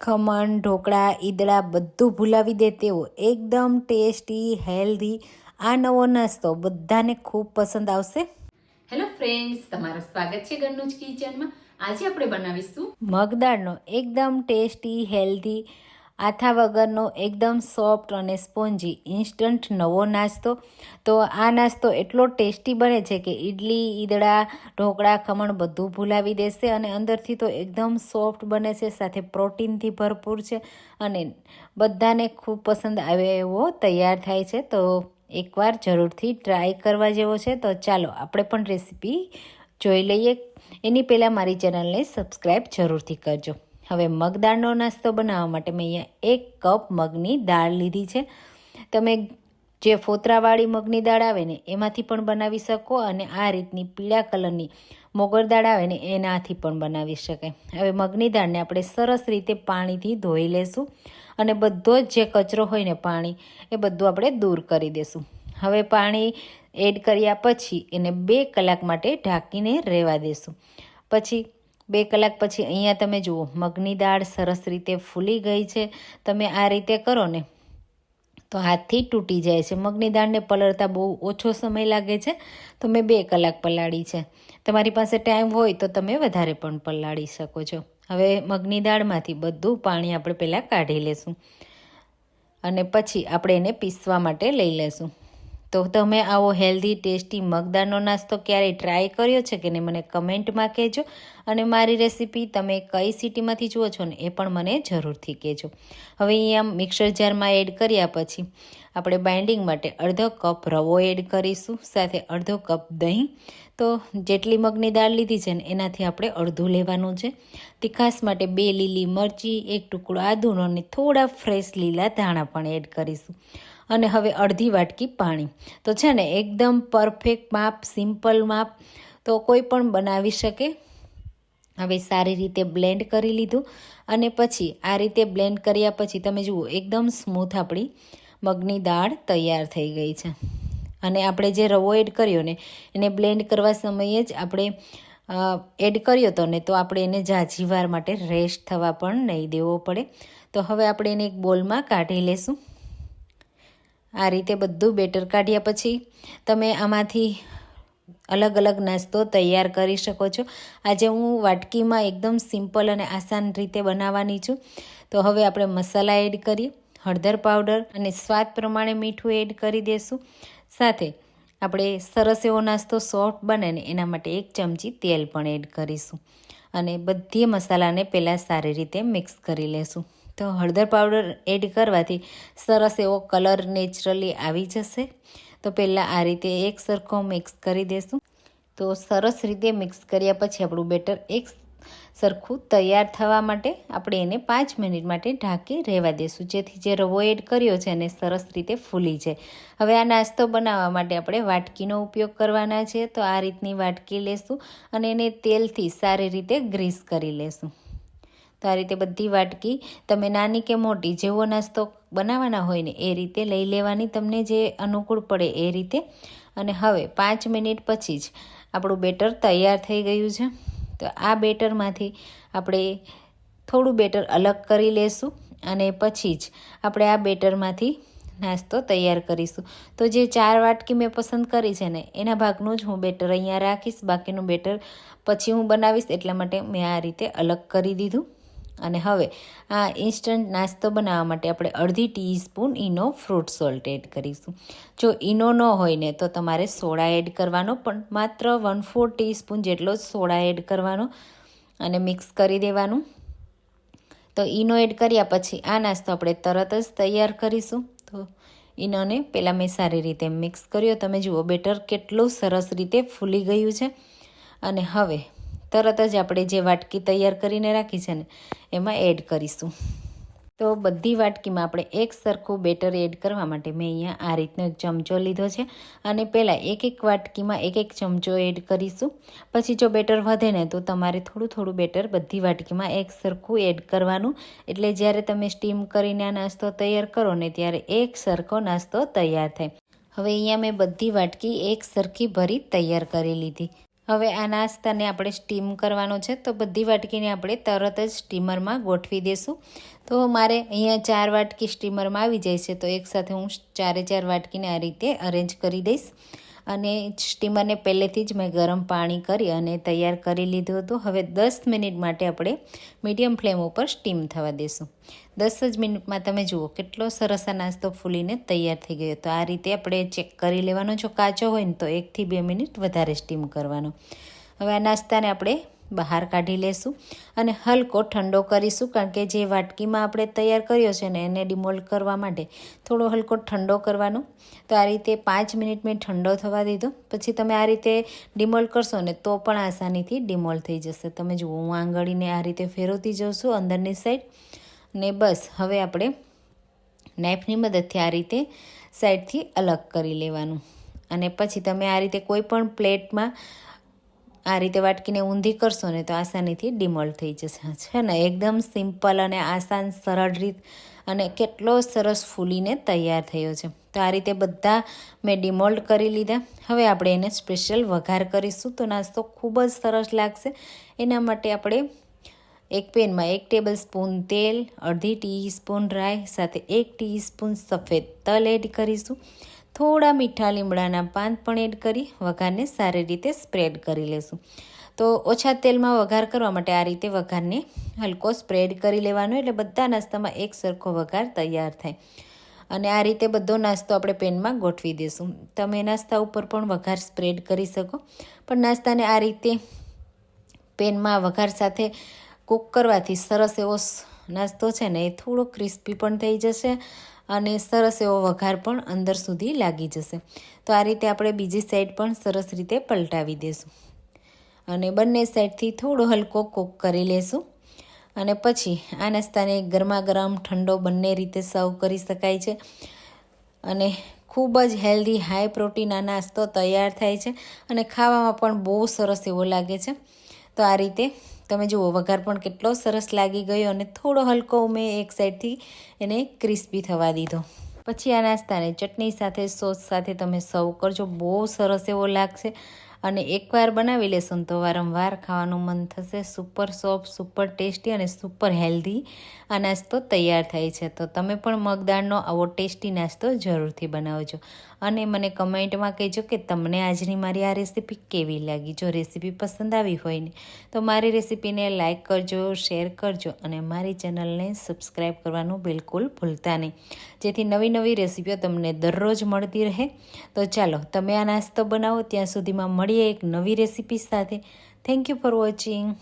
ખમણ ઢોકળા ઈદળા બધું ભૂલાવી દે તેવો એકદમ ટેસ્ટી હેલ્ધી. આ નવો નાસ્તો બધાને ખૂબ પસંદ આવશે. હેલો ફ્રેન્ડ્સ તમારું સ્વાગત છે ઘરનું જ કિચનમાં. આજે આપણે બનાવીશું મગદાળનો એકદમ ટેસ્ટી હેલ્ધી આથા વગરનો એકદમ સોફ્ટ અને સ્પોન્જી, ઇન્સ્ટન્ટ નવો નાસ્તો. તો આ નાસ્તો એટલો ટેસ્ટી બને છે કે ઇડલી ઈદડા, ઢોકળા, ખમણ બધું ભૂલાવી દેશે અને અંદરથી તો એકદમ સોફ્ટ બને છે, સાથે પ્રોટીનથી ભરપૂર છે અને બધાને ખૂબ પસંદ આવે એવો તૈયાર થાય છે. તો એકવાર જરૂરથી ટ્રાય કરવા જેવો છે. તો ચાલો આપણે પણ રેસીપી જોઈ લઈએ. એની પહેલાં મારી ચેનલને સબસ્ક્રાઈબ જરૂરથી કરજો. હવે મગદાળનો નાસ્તો બનાવવા માટે મેં અહીંયા એક કપ મગની દાળ લીધી છે. તમે જે ફોતરાવાળી મગની દાળ આવે ને, એમાંથી પણ બનાવી શકો અને આ રીતની પીળા કલરની મોગર દાળ આવે ને, એનાથી પણ બનાવી શકાય. હવે મગની દાળને આપણે સરસ રીતે પાણીથી ધોઈ લેશું અને બધો જ જે કચરો હોય ને પાણી, એ બધું આપણે દૂર કરી દેશું. હવે પાણી એડ કર્યા પછી એને બે કલાક માટે ઢાંકીને રહેવા દેશું. પછી બે કલાક પછી અહીંયા તમે જુઓ, મગની દાળ સરસ રીતે ફૂલી ગઈ છે. તમે આ રીતે કરો ને, તો હાથથી તૂટી જાય છે. મગની દાળને પલળતા બહુ ઓછો સમય લાગે છે, તો મેં બે કલાક પલાળી છે. તમારી પાસે ટાઈમ હોય તો તમે વધારે પણ પલાળી શકો છો. હવે મગની દાળમાંથી બધું પાણી આપણે પહેલાં કાઢી લેશું. અને પછી આપણે એને પીસવા માટે લઈ લેશું. તો તમે આવો હેલ્ધી ટેસ્ટી મગદાળનો નાસ્તો ક્યારેય ટ્રાય કર્યો છે કે નહીં મને કમેન્ટમાં કહેજો. અને મારી રેસીપી તમે કઈ સિટીમાંથી જુઓ છો ને એ પણ મને જરૂરથી કહેજો. હવે અહીંયા મિક્સર જારમાં એડ કર્યા પછી આપણે બાઇન્ડિંગ માટે અડધો કપ રવો એડ કરીશું, સાથે અડધો કપ દહીં. તો જેટલી મગની દાળ લીધી છે ને એનાથી આપણે અડધું લેવાનું છે. તીખાસ માટે બે લીલી મરચી, એક ટુકડો આદુનો અને થોડા ફ્રેશ લીલા ધાણા પણ એડ કરીશું. અને હવે અડધી વાટકી પાણી. તો છે ને, એકદમ પરફેક્ટ માપ સિમ્પલ માપ. તો કોઈ પણ બનાવી શકે. હવે સારી રીતે બ્લેન્ડ કરી લીધું. અને પછી આ રીતે બ્લેન્ડ કર્યા પછી તમે જુઓ, એકદમ સ્મૂથ આપણી મગની દાળ તૈયાર થઈ ગઈ છે. અને આપણે જે રવો એડ કર્યો ને, એને બ્લેન્ડ કરવા સમયે જ આપણે એડ કર્યો હતો ને, તો આપણે એને જાજીવાર માટે રેસ્ટ થવા પણ નહીં દેવો પડે. તો હવે આપણે એને એક બોલમાં કાઢી લેશું. આ રીતે બધું બેટર કાઢ્યા પછી તમે આમાંથી અલગ અલગ નાસ્તો તૈયાર કરી શકો છો. આજે હું વાટકીમાં એકદમ સિમ્પલ અને આસાન રીતે બનાવવાની છું. તો હવે આપણે મસાલા એડ કરીએ, હળદર પાવડર અને સ્વાદ પ્રમાણે મીઠું એડ કરી દઈશું સાથે આપણે સરસ એવો નાસ્તો સોફ્ટ બને ને એના માટે એક ચમચી તેલ પણ એડ કરીશું અને બધી મસાલાને પહેલાં સારી રીતે મિક્સ કરી લેશું. તો હળદર પાવડર એડ કરવાથી સરસ એવો કલર નેચરલી આવી જશે. તો પહેલાં આ રીતે એક સરખો મિક્સ કરી દેશું. તો સરસ રીતે મિક્સ કર્યા પછી આપણું બેટર એક સરખું તૈયાર થવા માટે આપણે એને પાંચ મિનિટ માટે ઢાંકી રહેવા દેશું. જેથી જે રવો એડ કર્યો છે એને સરસ રીતે ફૂલી જાય. હવે આ નાસ્તો બનાવવા માટે આપણે વાટકીનો ઉપયોગ કરવાના છે. તો આ રીતની વાટકી લેશું અને એને તેલથી સારી રીતે ગ્રીસ કરી લેશું. તો આ રીતે બધી વાટકી તમે નાની કે મોટી જેવો નાસ્તો બનાવવાના હોય ને એ રીતે લઈ લેવાની તમને જે અનુકૂળ પડે એ રીતે. અને હવે પાંચ મિનિટ પછી જ આપણું બેટર તૈયાર થઈ ગયું છે. તો આ બેટરમાંથી આપણે થોડું બેટર અલગ કરી લેશું અને પછી જ આપણે આ બેટરમાંથી નાસ્તો તૈયાર કરીશું. તો જે ચાર વાટકી મેં પસંદ કરી છે ને, એના ભાગનું જ હું બેટર અહીંયા રાખીશ. બાકીનું બેટર પછી હું બનાવીશ, એટલા માટે મેં આ રીતે અલગ કરી દીધું. અને હવે આ ઇન્સ્ટન્ટ નાસ્તો બનાવવા માટે આપણે અડધી teaspoon Eno fruit salt add કરીશું. જો ઇનો ન હોય ને તો તમારે સોડા એડ કરવાનો પણ માત્ર વન ફોર ટીસ્પૂન જેટલો જ સોડા એડ કરવાનો અને મિક્સ કરી દેવાનું. તો ઈનો એડ કર્યા પછી આ નાસ્તો આપણે તરત જ તૈયાર કરીશું. તો ઈનોને પહેલાં મેં સારી રીતે મિક્સ કર્યો. તમે જુઓ બેટર કેટલું સરસ રીતે ફૂલી ગયું છે. અને હવે તરત જ આપણે જે વાટકી તૈયાર કરીને રાખી છે ને, એમાં એડ કરીશું. તો બધી વાટકીમાં આપણે એક સરખું બેટર એડ કરવા માટે મેં અહીંયા આ રીતનો એક ચમચો લીધો છે અને પહેલાં એક એક વાટકીમાં એક એક ચમચો એડ કરીશું. પછી જો બેટર વધે ને, તો તમારે થોડું થોડું બેટર બધી વાટકીમાં એક સરખું એડ કરવાનું. એટલે જ્યારે તમે સ્ટીમ કરીને આ નાસ્તો તૈયાર કરો ને, ત્યારે એક સરખો નાસ્તો તૈયાર થાય. હવે અહીંયા મેં બધી વાટકી એક સરખી ભરી તૈયાર કરી લીધી. હવે આ નાસ્તાને આપણે સ્ટીમ કરવાનો છે, તો બધી વાટકીને આપણે તરત જ સ્ટીમરમાં ગોઠવી દઈશું તો મારે અહીંયા ચાર વાટકી સ્ટીમરમાં આવી જાય છે, તો એકસાથે હું ચારે ચાર વાટકીને આ રીતે અરેન્જ કરી દઈશ. અને સ્ટીમરને પહેલેથી જ મેં ગરમ પાણી કરી અને તૈયાર કરી લીધું હતું. હવે દસ મિનિટ માટે આપણે મીડિયમ ફ્લેમ ઉપર સ્ટીમ થવા દઈશું દસ જ મિનિટમાં તમે જુઓ કેટલો સરસ આ નાસ્તો ફૂલીને તૈયાર થઈ ગયો. તો આ રીતે આપણે ચેક કરી લેવાનો જો કાચો હોય ને તો એકથી બે મિનિટ વધારે સ્ટીમ કરવાનો. હવે આ નાસ્તાને આપણે બહાર કાઢી લેશું અને હલકો ઠંડો કરીશું કારણ કે જે વાટકીમાં આપણે તૈયાર કર્યો છે ને એને ડિમોલ્ડ કરવા માટે થોડો હલકો ઠંડો કરવાનો. તો આ રીતે પાંચ મિનિટ મેં ઠંડો થવા દીધો. પછી તમે આ રીતે ડિમોલ્ડ કરશો ને તો પણ આસાનીથી ડિમોલ્ડ થઈ જશે. તમે જુઓ, હું આંગળીને આ રીતે ફેરવતી જાઉં અંદરની સાઈડ. ને બસ, હવે આપણે નાઇફની મદદથી આ રીતે સાઈડથી અલગ કરી લેવાનું. અને પછી તમે આ રીતે કોઈ પણ પ્લેટમાં આ રીતે વાટકીને ઊંધી કરશો ને તો આસાનીથી ડિમોલ્ડ થઈ જશે. છે ને? એકદમ સિમ્પલ અને આસાન, સરળ રીત અને કેટલો સરસ ફૂલીને તૈયાર થયો છે. તો આ રીતે બધા મેં ડિમોલ્ડ કરી લીધા. હવે આપણે એને સ્પેશિયલ વઘાર કરીશું. તો નાસ્તો ખૂબ જ સરસ લાગશે. એના માટે આપણે એક પેનમાં એક ટેબલ સ્પૂન તેલ, અડધી ટીસ્પૂન રાઈ, સાથે એક ટીસ્પૂન સફેદ તલ એડ કરીશું. થોડા મીઠા લીમડાના પાન પણ એડ કરી વઘારને સારી રીતે સ્પ્રેડ કરી લેશું. તો ઓછા તેલમાં વઘાર કરવા માટે આ રીતે વઘારને હલકો સ્પ્રેડ કરી લેવાનો એટલે બધા નાસ્તામાં એક સરખો વઘાર તૈયાર થાય. અને આ રીતે બધો નાસ્તો આપણે પેનમાં ગોઠવી દઈશું તમે નાસ્તા ઉપર પણ વઘાર સ્પ્રેડ કરી શકો, પણ નાસ્તાને આ રીતે પેનમાં વઘાર સાથે કૂક કરવાથી સરસ એવો નાસ્તો છે ને એ થોડો ક્રિસ્પી પણ થઈ જશે અને સરસ એવો વઘાર પણ અંદર સુધી લાગી જશે. તો આ રીતે આપણે બીજી સાઈડ પણ સરસ રીતે પલટાવી દઈશું અને બંને સાઈડથી થોડો હલકો કોક કરી લેશું. અને પછી આ નાસ્તાને ગરમા ગરમ ઠંડો બંને રીતે સર્વ કરી શકાય છે. અને ખૂબ જ હેલ્ધી હાઈ પ્રોટીન આ નાસ્તો તૈયાર થાય છે. અને ખાવામાં પણ બહુ સરસ એવો લાગે છે. તો આ રીતે તમે જુઓ, વઘાર પણ કેટલો સરસ લાગી ગયો અને થોડો હલકો મેં એક સાઈડથી એને ક્રિસ્પી થવા દીધો. પછી આ નાસ્તાને ચટણી સાથે, સોસ સાથે તમે સર્વ કરજો. બહુ સરસ એવો લાગશે. અને એકવાર બનાવી લેશો તો વારંવાર ખાવાનું મન થશે. સુપર સોફ્ટ સુપર ટેસ્ટી અને સુપર હેલ્ધી આ નાસ્તો તૈયાર થાય છે. તો તમે પણ મગદાળનો આવો ટેસ્ટી નાસ્તો જરૂરથી બનાવજો. અને મને કમેન્ટમાં કહેજો કે તમને આજની મારી આ રેસીપી કેવી લાગી? જો રેસીપી પસંદ આવી હોય ને, તો મારી રેસીપીને લાઇક કરજો, શેર કરજો અને મારી ચેનલને સબસ્ક્રાઈબ કરવાનું બિલકુલ ભૂલતા નહીં. જેથી નવી નવી રેસીપીઓ તમને દરરોજ મળતી રહે. તો ચાલો, તમે આ નાસ્તો બનાવો. ત્યાં સુધીમાં મળીએ એક નવી રેસીપી સાથે. Thank you for watching